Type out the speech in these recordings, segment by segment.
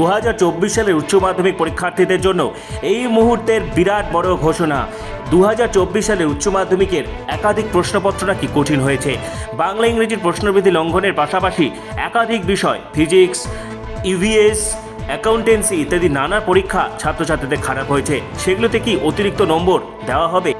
দু হাজার চব্বিশ সালের উচ্চ মাধ্যমিক পরীক্ষার্থীদের জন্য এই মুহূর্তের বিরাট বড় ঘোষণা। দু সালের উচ্চ মাধ্যমিকের একাধিক প্রশ্নপত্র নাকি কঠিন হয়েছে। বাংলা ইংরেজির প্রশ্নবিধি লঙ্ঘনের পাশাপাশি একাধিক বিষয়, ফিজিক্স, ইভিএস, অ্যাকাউন্টেন্সি ইত্যাদি নানা পরীক্ষা ছাত্রছাত্রীদের খারাপ হয়েছে। সেগুলোতে কি অতিরিক্ত নম্বর দেওয়া হবে?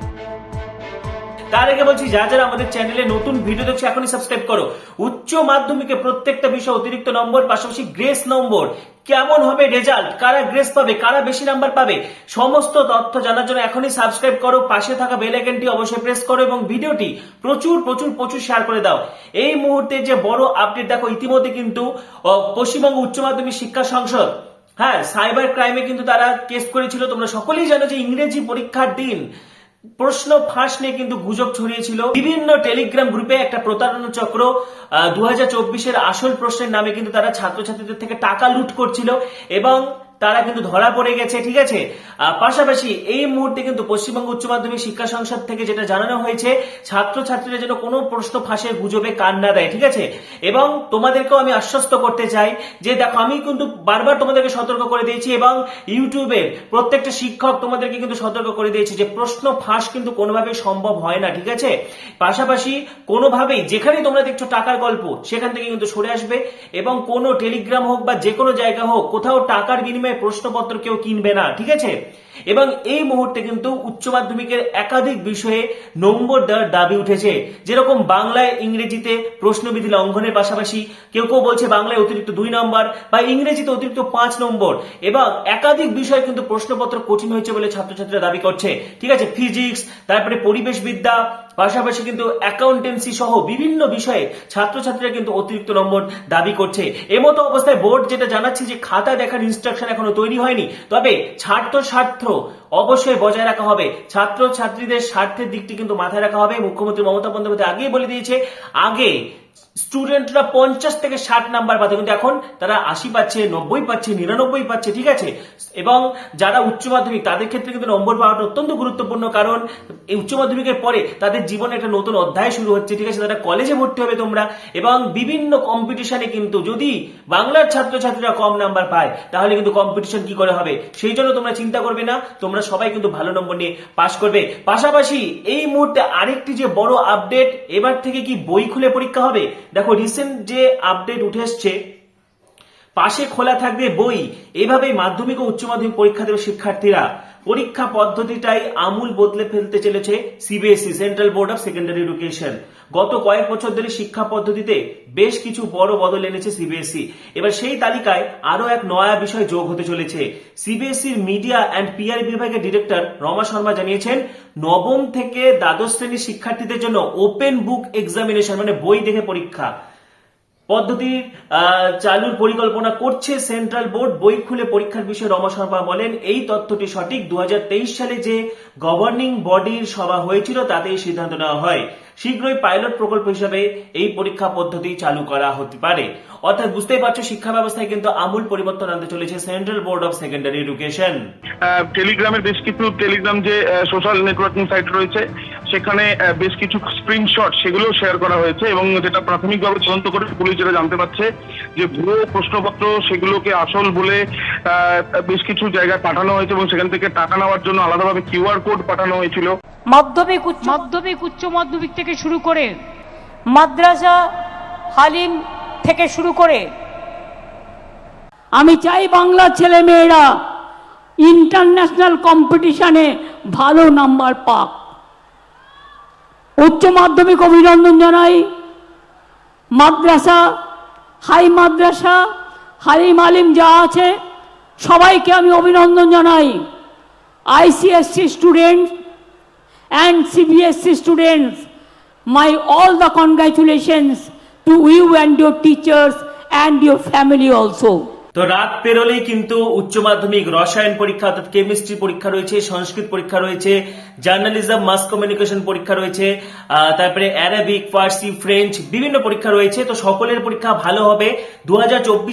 তার আগে বলছি যা যারা আমাদের চ্যানেলে নতুন ভিডিও দেখছ, এখনই সাবস্ক্রাইব করো। উচ্চ মাধ্যমিকে প্রত্যেকটা বিষয় অতিরিক্ত নম্বর, পাশাপাশি গ্রেস নম্বর। কেমন হবে রেজাল্ট কারা গ্রেস পাবে? কারা বেশি নাম্বার পাবে? সমস্ত তথ্য জানার জন্য এখনই সাবস্ক্রাইব করো। পাশে থাকা বেল আইকনটি অবশ্যই প্রেস করো এবং ভিডিওটি প্রচুর প্রচুর প্রচুর শেয়ার করে দাও। এই মুহূর্তে যে বড় আপডেট দেখো, ইতিমধ্যে কিন্তু পশ্চিমবঙ্গ উচ্চ মাধ্যমিক শিক্ষা সংসদ হ্যাঁ সাইবার ক্রাইমে কিন্তু তারা কেস করেছিল। তোমরা সকলেই জানো যে ইংরেজি পরীক্ষার দিন। প্রশ্ন ফাঁস নিয়ে কিন্তু গুজব ছড়িয়েছিল। বিভিন্ন টেলিগ্রাম গ্রুপে একটা প্রতারণা চক্র দু হাজার আসল প্রশ্নের নামে কিন্তু তারা ছাত্রছাত্রীদের থেকে টাকা লুট করছিল এবং তারা কিন্তু ধরা পড়ে গেছে, ঠিক আছে? পাশাপাশি এই মুহূর্তে কিন্তু পশ্চিমবঙ্গ উচ্চ মাধ্যমিক শিক্ষা সংসদ থেকে যেটা জানানো হয়েছে, ছাত্রছাত্রীরা যেন কোনো প্রশ্ন ফাঁসের গুজবে কান না দেয়, ঠিক আছে? এবং তোমাদেরকেও আমি আশ্বস্ত করতে চাই যে দেখো, আমি কিন্তু বারবার তোমাদেরকে সতর্ক করে দিয়েছি এবং ইউটিউবের প্রত্যেকটা শিক্ষক তোমাদেরকে কিন্তু সতর্ক করে দিয়েছি যে প্রশ্ন ফাঁস কিন্তু কোনোভাবেই সম্ভব হয় না, ঠিক আছে? পাশাপাশি কোনোভাবেই যেখানেই তোমরা দেখছ টাকার গল্প, সেখান থেকে কিন্তু সরে আসবে এবং কোনো টেলিগ্রাম হোক বা যে কোনো জায়গা হোক, কোথাও টাকার বিনিময়ে প্রশ্নপত্র কেউ কিনবে না, ঠিক আছে? এবং এই মুহূর্তে কিন্তু উচ্চ মাধ্যমিকের একাধিক বিষয়ে নম্বর দেওয়ার দাবি উঠেছে। যেরকম বাংলায় ইংরেজিতে প্রশ্নবিধি লঙ্ঘনের পাশাপাশি কেউ কেউ বলছে বাংলায় অতিরিক্ত দুই নম্বর বা ইংরেজিতে অতিরিক্ত পাঁচ নম্বর। এবং একাধিক বিষয় কিন্তু প্রশ্নপত্র কঠিন হয়েছে বলে ছাত্রছাত্রীরা দাবি করছে। ঠিক আছে, ফিজিক্স, তারপরে পরিবেশ বিদ্যা পাশাপাশি কিন্তু অ্যাকাউন্টেন্সি সহ বিভিন্ন বিষয়ে ছাত্রছাত্রীরা কিন্তু অতিরিক্ত নম্বর দাবি করছে। এমতো অবস্থায় বোর্ড যেটা জানাচ্ছে যে খাতা দেখার ইনস্ট্রাকশন এখনও তৈরি হয়নি। তবে ছাত্র স্বার্থ অবশ্যই বজায় রাখা হবে। ছাত্র ছাত্রীদের স্বার্থের দিকটি কিন্তু মাথায় রাখা হবে। মুখ্যমন্ত্রী মমতা বন্দ্যোপাধ্যায় আগেই বলে দিয়েছে, আগে স্টুডেন্টরা পঞ্চাশ থেকে ষাট নাম্বার পাচ্ছে, কিন্তু এখন তারা আশি পাচ্ছে, নব্বই পাচ্ছে, নিরানব্বই পাচ্ছে, ঠিক আছে? এবং যারা উচ্চ মাধ্যমিক, তাদের ক্ষেত্রে কিন্তু নম্বর পাওয়াটা অত্যন্ত গুরুত্বপূর্ণ, কারণ এই উচ্চ মাধ্যমিকের পরে তাদের জীবনে একটা নতুন অধ্যায় শুরু হচ্ছে, ঠিক আছে? তারা কলেজে ভর্তি হবে তোমরা। এবং বিভিন্ন কম্পিটিশনে কিন্তু যদি বাংলার ছাত্রছাত্রীরা কম নাম্বার পায়, তাহলে কিন্তু কম্পিটিশন কি করে হবে? সেই জন্য তোমরা চিন্তা করবে না, তোমরা সবাই কিন্তু ভালো নম্বর নিয়ে পাশ করবে। পাশাপাশি এই মুহূর্তে আরেকটি যে বড় আপডেট এবার থেকে কি বই খুলে পরীক্ষা হবে? দেখো রিসেন্ট যে আপডেট উঠে এসছে, পাশে খোলা থাকবে বই। এভাবে মাধ্যমিক ও উচ্চ মাধ্যমিক পরীক্ষা দেবে শিক্ষার্থীরা। পরীক্ষা পদ্ধতিটাই আমূল বদলে ফেলতে চলেছে CBSE central board of secondary education গত কয়েক বছর ধরে শিক্ষা পদ্ধতিতে বেশ কিছু বড় বদল এনেছে সিবিএসই এবার সেই তালিকায় আরও এক নয়া বিষয় যোগ হতে চলেছে। সিবিএসইর মিডিয়া অ্যান্ড পিআর বিভাগের ডিরেক্টর রমা শর্মা জানিয়েছেন, নবম থেকে দ্বাদশ শ্রেণির শিক্ষার্থীদের জন্য ওপেন বুক এক্সামিনেশন মানে বই দেখে পরীক্ষা। পদ্ধতি চালুর পরিকল্পনা করছে সেন্ট্রাল বোর্ড। বই খুলে পরীক্ষার বিষয়ে রমা শর্মা বলেন, এই তথ্যটি সঠিক। দু সালে যে গভর্নিং বডির সভা হয়েছিল তাতে এই সিদ্ধান্ত নেওয়া হয়। শীঘ্রই পাইলট প্রকল্প হিসাবে এই পরীক্ষা পদ্ধতি চালু করা হতে পারে। অর্থাৎ বুঝতেই পারছ, শিক্ষা ব্যবস্থায় কিন্তু আমূল পরিবর্তন আনতে চলেছে central board of secondary education. টেলিগ্রামের বেশ কিছু টেলিগ্রাম যে সোশ্যাল নেটওয়ার্কিং সাইট রয়েছে সেখানে বেশ কিছু স্ক্রিনশট সেগুলো শেয়ার করা হয়েছে এবং যেটা প্রাথমিকভাবে তদন্ত করে পুলিশ যেটা জানতে পারছে যে ভুয়ো প্রশ্নপত্র সেগুলোকে আসল বলে বেশ কিছু জায়গায় পাঠানো হয়েছে এবং সেখান থেকে টাকা নেওয়ার জন্য আলাদাভাবে কিউআর কোড পাঠানো হয়েছিল। মাধ্যমিক উচ্চ মাধ্যমিক উচ্চ মাধ্যমিক থেকে শুরু করে মাদ্রাসা হালিম থেকে শুরু করে আমি চাই বাংলা ছেলে মেয়েরা ইন্টারন্যাশনাল কম্পিটিশনে ভালো নাম্বার পাক। উচ্চ মাধ্যমিক অভিনন্দন জানাই। মাদ্রাসা, হাই মাদ্রাসা, হাই মালিম যা আছে, সবাইকে আমি অভিনন্দন জানাই। ICSE student and CBSC students my all the congratulations to you and your teachers and your family also তো রাত পেরোলেই কিন্তু উচ্চ মাধ্যমিক রসায়ন পরীক্ষা অর্থাৎ কেমিস্ট্রি পরীক্ষা রয়েছে, সংস্কৃত পরীক্ষা রয়েছে, জার্নালিজম, মাস কমিউনিকেশন পরীক্ষা রয়েছে তারপরে অ্যারাবিক, ফার্সি, ফ্রেঞ্চ বিভিন্ন পরীক্ষা রয়েছে। তো সকলের পরীক্ষা ভালো হবে। দু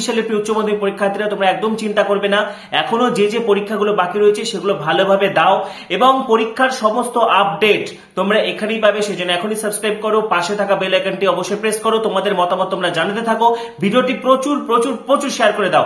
সালের উচ্চ মাধ্যমিক পরীক্ষার্থীরা তোমরা একদম চিন্তা করবে না। এখনও যে যে পরীক্ষাগুলো বাকি রয়েছে সেগুলো ভালোভাবে দাও এবং পরীক্ষার সমস্ত আপডেট তোমরা এখানেই পাবে। সেজন্য এখনই সাবস্ক্রাইব করো। পাশে থাকা বেল আইকনটি অবশ্যই প্রেস করো। তোমাদের মতামত তোমরা জানাতে থাকো। ভিডিওটি প্রচুর প্রচুর প্রচুর শেয়ার করে দাও।